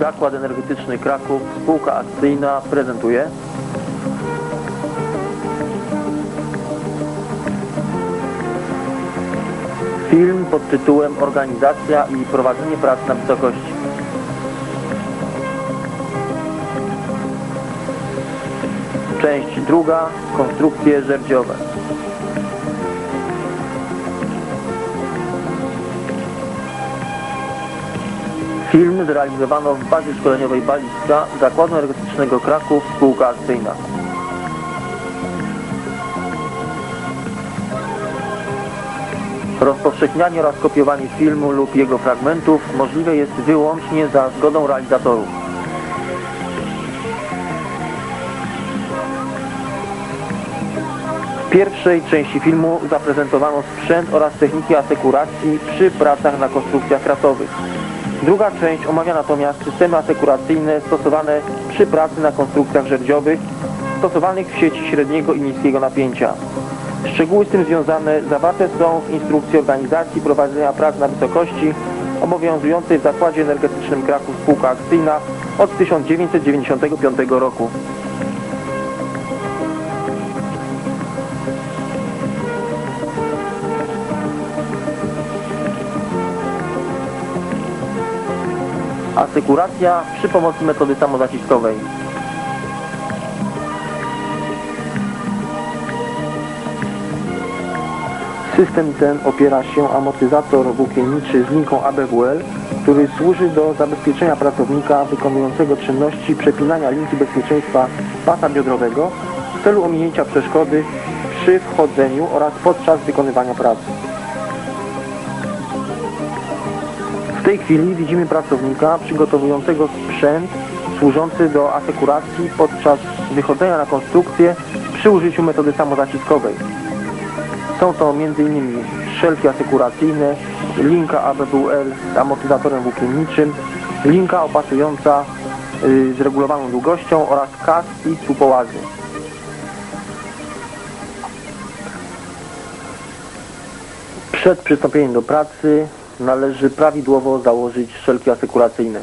Zakład Energetyczny Kraków, spółka akcyjna prezentuje film pod tytułem Organizacja i prowadzenie prac na wysokości. Część druga, konstrukcje żerdziowe. Film zrealizowano w bazie szkoleniowej Baliska Zakładu Energetycznego Kraków Spółka Akcyjna. Rozpowszechnianie oraz kopiowanie filmu lub jego fragmentów możliwe jest wyłącznie za zgodą realizatorów. W pierwszej części filmu zaprezentowano sprzęt oraz techniki asekuracji przy pracach na konstrukcjach krasowych. Druga część omawia natomiast systemy asekuracyjne stosowane przy pracy na konstrukcjach żerdziowych stosowanych w sieci średniego i niskiego napięcia. Szczegóły z tym związane zawarte są w instrukcji organizacji prowadzenia prac na wysokości obowiązującej w Zakładzie Energetycznym Kraków Spółka Akcyjna od 1995 roku. Asekuracja przy pomocy metody samozaciskowej. System ten opiera się amortyzator włókienniczy z linką ABWL, który służy do zabezpieczenia pracownika wykonującego czynności przepinania linki bezpieczeństwa pasa biodrowego w celu ominięcia przeszkody przy wchodzeniu oraz podczas wykonywania pracy. Tej chwili widzimy pracownika przygotowującego sprzęt służący do asekuracji podczas wychodzenia na konstrukcję przy użyciu metody samozaciskowej. Są to m.in. szelki asekuracyjne, linka ABWL z amortyzatorem włókienniczym, linka opasująca y, z regulowaną długością oraz kas i słupołazy. Przed przystąpieniem do pracy należy prawidłowo założyć szelki asekuracyjne.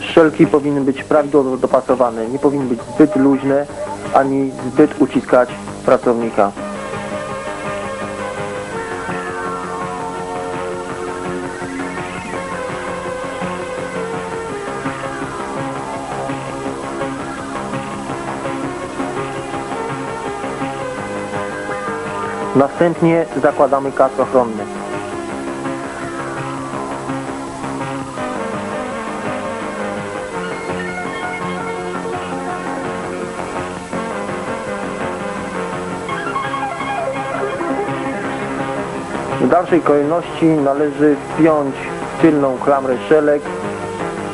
Szelki powinny być prawidłowo dopasowane, nie powinny być zbyt luźne ani zbyt uciskać pracownika. Następnie zakładamy kask ochronny. W dalszej kolejności należy wpiąć tylną klamrę szelek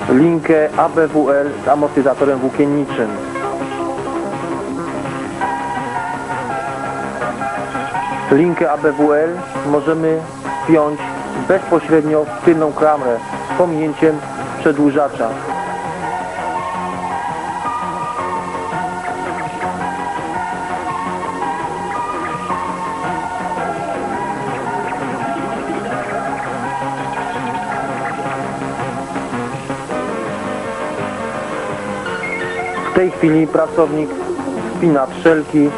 linkę ABWL z amortyzatorem włókienniczym. Linkę ABWL możemy wpiąć bezpośrednio w tylną klamrę z pominięciem przedłużacza. W tej chwili pracownik wpina wszelki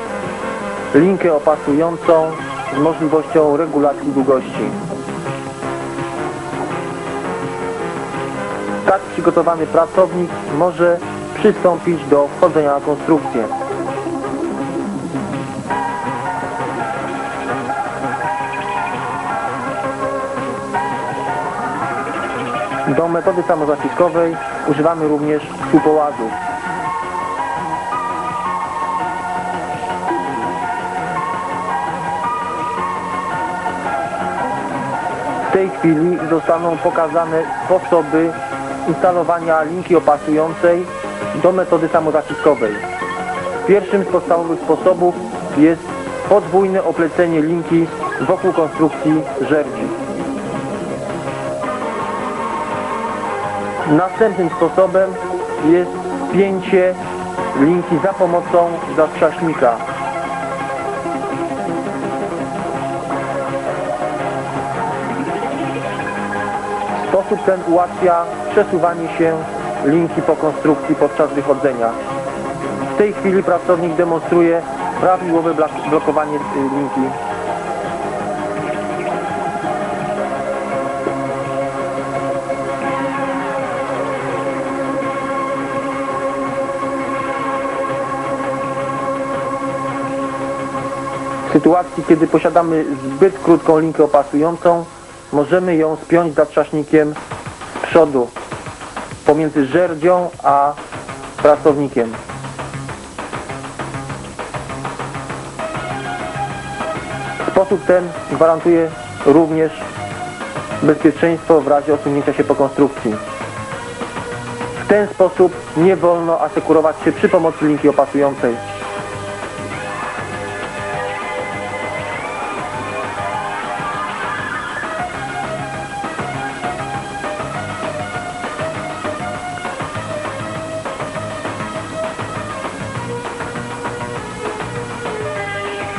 linkę opasującą z możliwością regulacji długości. Tak przygotowany pracownik może przystąpić do wchodzenia na konstrukcję. Do metody samozaciskowej używamy również słupołazów. Chwili zostaną pokazane sposoby instalowania linki opasującej do metody samozaciskowej. Pierwszym z podstawowych sposobów jest podwójne oplecenie linki wokół konstrukcji żerdzi. Następnym sposobem jest spięcie linki za pomocą zastrzaśnika. Sposób ten ułatwia przesuwanie się linki po konstrukcji podczas wychodzenia. W tej chwili pracownik demonstruje prawidłowe blokowanie y, linki. W sytuacji, kiedy posiadamy zbyt krótką linkę opasującą, możemy ją spiąć zatrzaśnikiem z przodu, pomiędzy żerdzią a pracownikiem. Sposób ten gwarantuje również bezpieczeństwo w razie osunięcia się po konstrukcji. W ten sposób nie wolno asekurować się przy pomocy linki opasującej.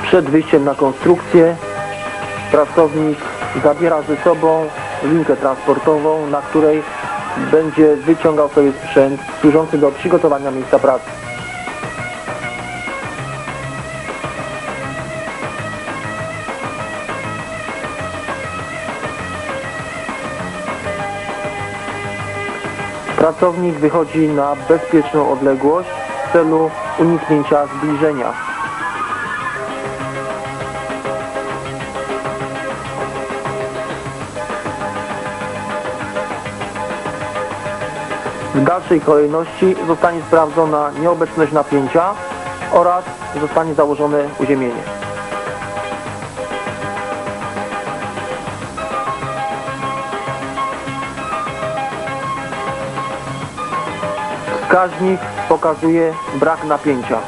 Przed wyjściem na konstrukcję pracownik zabiera ze sobą linkę transportową, na której będzie wyciągał sobie sprzęt służący do przygotowania miejsca pracy. Pracownik wychodzi na bezpieczną odległość w celu uniknięcia zbliżenia. W dalszej kolejności zostanie sprawdzona nieobecność napięcia oraz zostanie założone uziemienie. Wskaźnik pokazuje brak napięcia.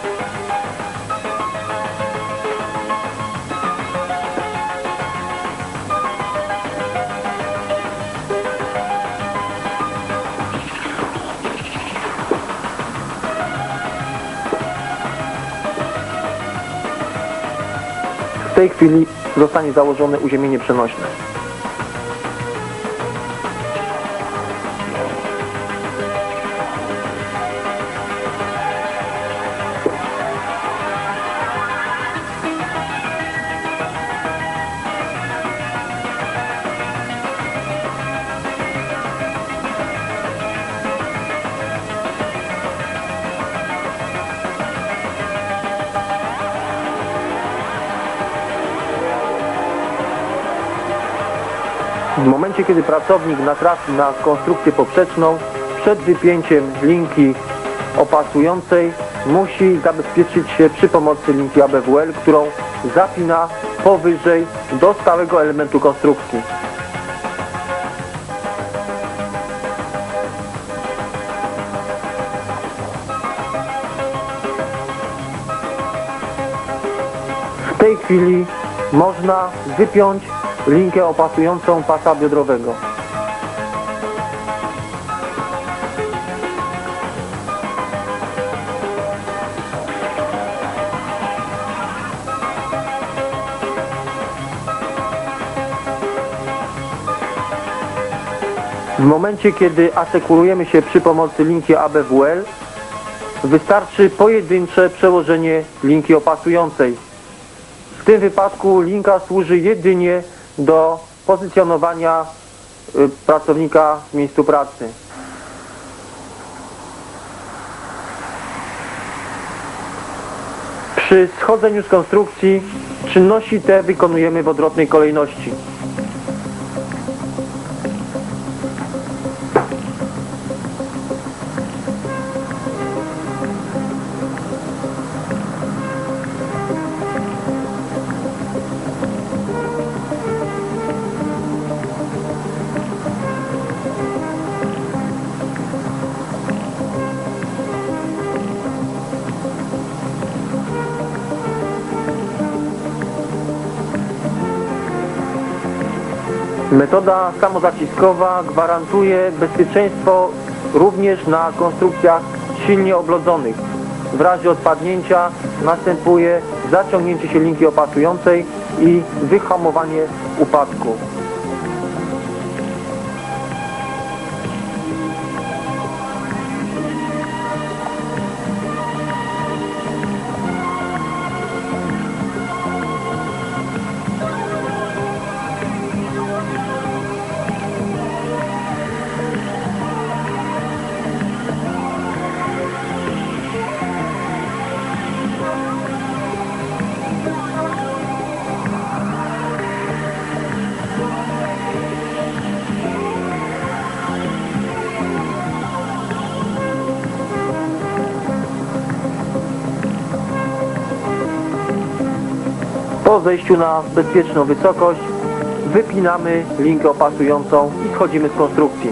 Tej chwili zostanie założone uziemienie przenośne. W momencie, kiedy pracownik natrafi na konstrukcję poprzeczną, przed wypięciem linki opasującej musi zabezpieczyć się przy pomocy linki ABWL, którą zapina powyżej do stałego elementu konstrukcji. W tej chwili można wypiąć linkę opasującą pasa biodrowego. W momencie, kiedy asekurujemy się przy pomocy linki ABWL, wystarczy pojedyncze przełożenie linki opasującej. W tym wypadku linka służy jedynie do pozycjonowania y, pracownika w miejscu pracy. Przy schodzeniu z konstrukcji czynności te wykonujemy w odwrotnej kolejności. Metoda samozaciskowa gwarantuje bezpieczeństwo również na konstrukcjach silnie oblodzonych. W razie odpadnięcia następuje zaciągnięcie się linki opasującej i wyhamowanie upadku. Po zejściu na bezpieczną wysokość wypinamy linkę opasującą i schodzimy z konstrukcji.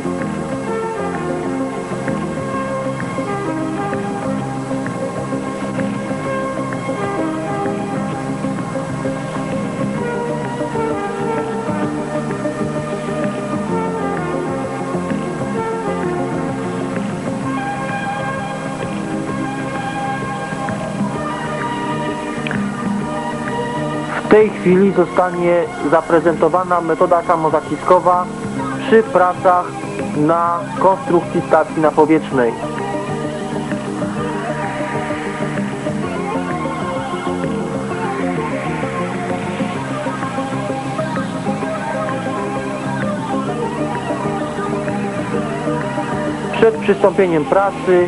Tej chwili zostanie zaprezentowana metoda samozaciskowa przy pracach na konstrukcji stacji napowietrznej. Przed przystąpieniem pracy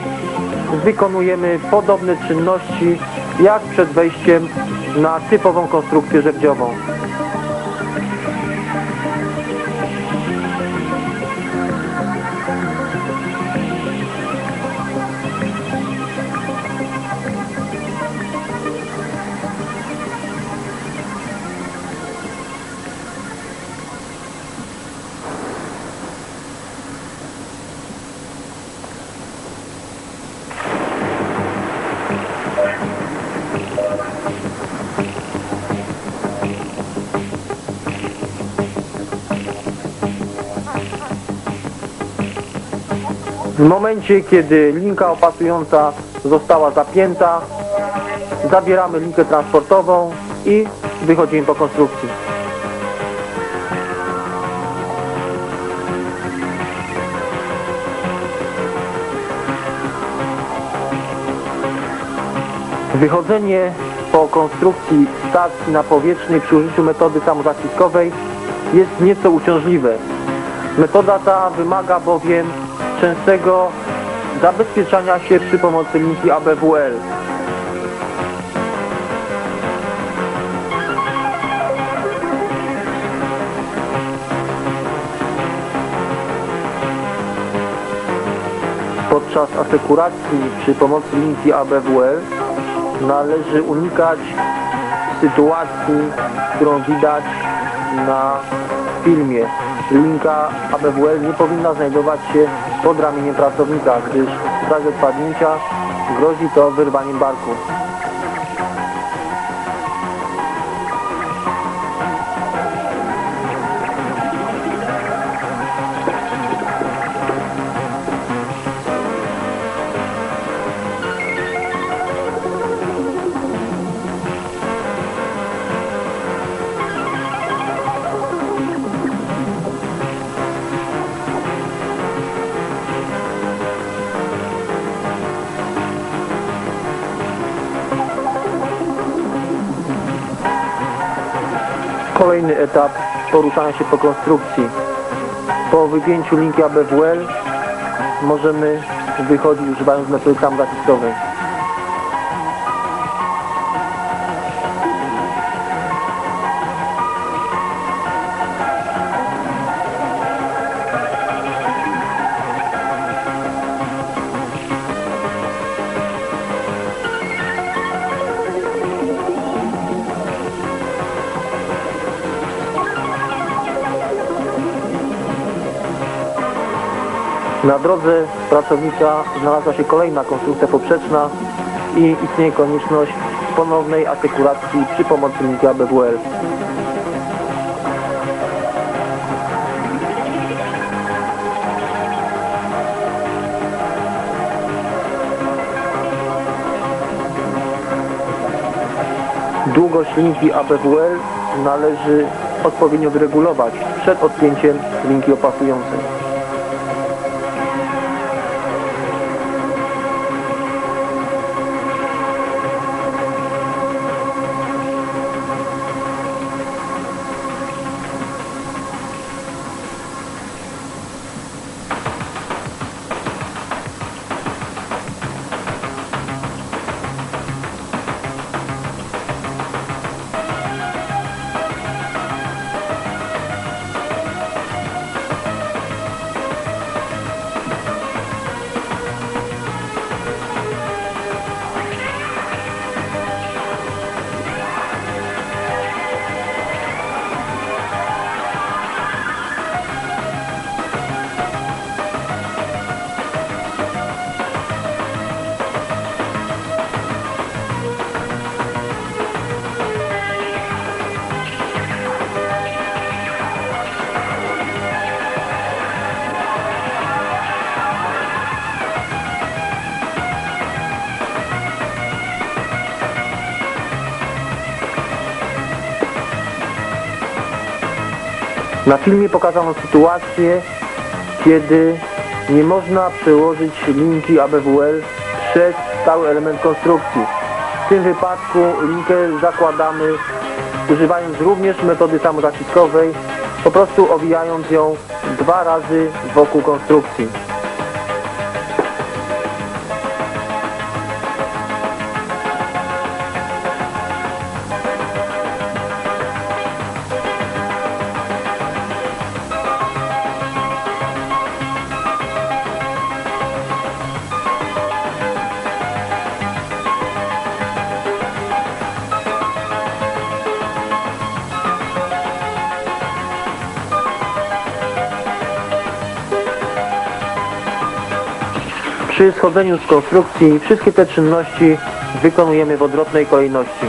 wykonujemy podobne czynności jak przed wejściem na typową konstrukcję żebdziową. W momencie, kiedy linka opasująca została zapięta, zabieramy linkę transportową i wychodzimy po konstrukcji. Wychodzenie po konstrukcji stacji napowietrznej przy użyciu metody samozaciskowej jest nieco uciążliwe. Metoda ta wymaga bowiem częstego zabezpieczania się przy pomocy linki ABWL. Podczas asekuracji przy pomocy linki ABWL należy unikać sytuacji, którą widać na filmie. Linka ABWL nie powinna znajdować się pod ramieniem pracownika, gdyż w razie odpadnięcia grozi to wyrwaniem barku. Kolejny etap poruszania się po konstrukcji. Po wypięciu linki ABWL możemy wychodzić używając metody samozaciskowej. Na drodze pracownika znalazła się kolejna konstrukcja poprzeczna i istnieje konieczność ponownej asykuracji przy pomocy silnika BWL. Długość linki ABWL należy odpowiednio wyregulować przed odpięciem linki opasującej. Na filmie pokazano sytuację, kiedy nie można przełożyć linki ABWL przez stały element konstrukcji. W tym wypadku linkę zakładamy używając również metody samozaciskowej, po prostu owijając ją dwa razy wokół konstrukcji. Przy schodzeniu z konstrukcji wszystkie te czynności wykonujemy w odwrotnej kolejności.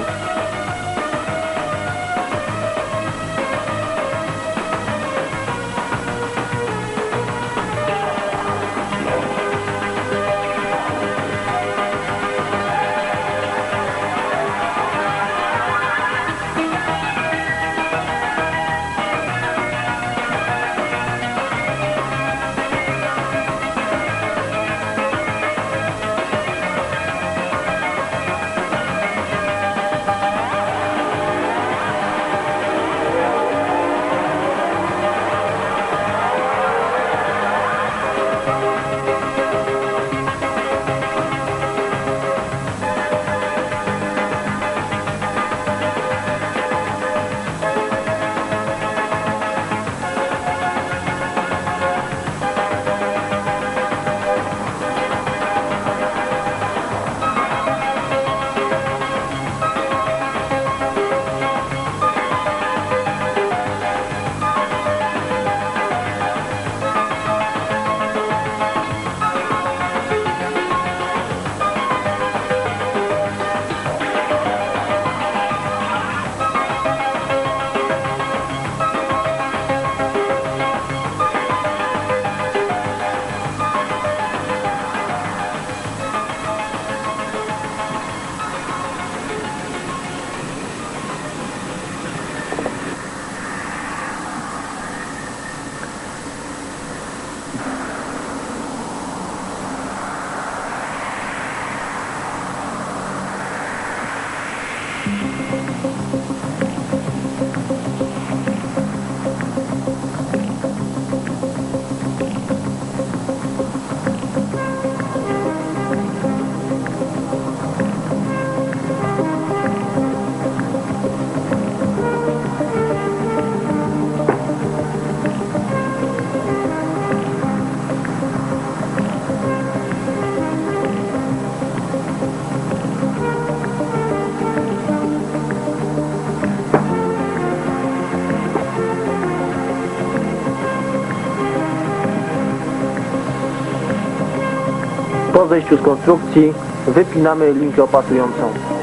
Po zejściu z konstrukcji wypinamy linkę opasującą.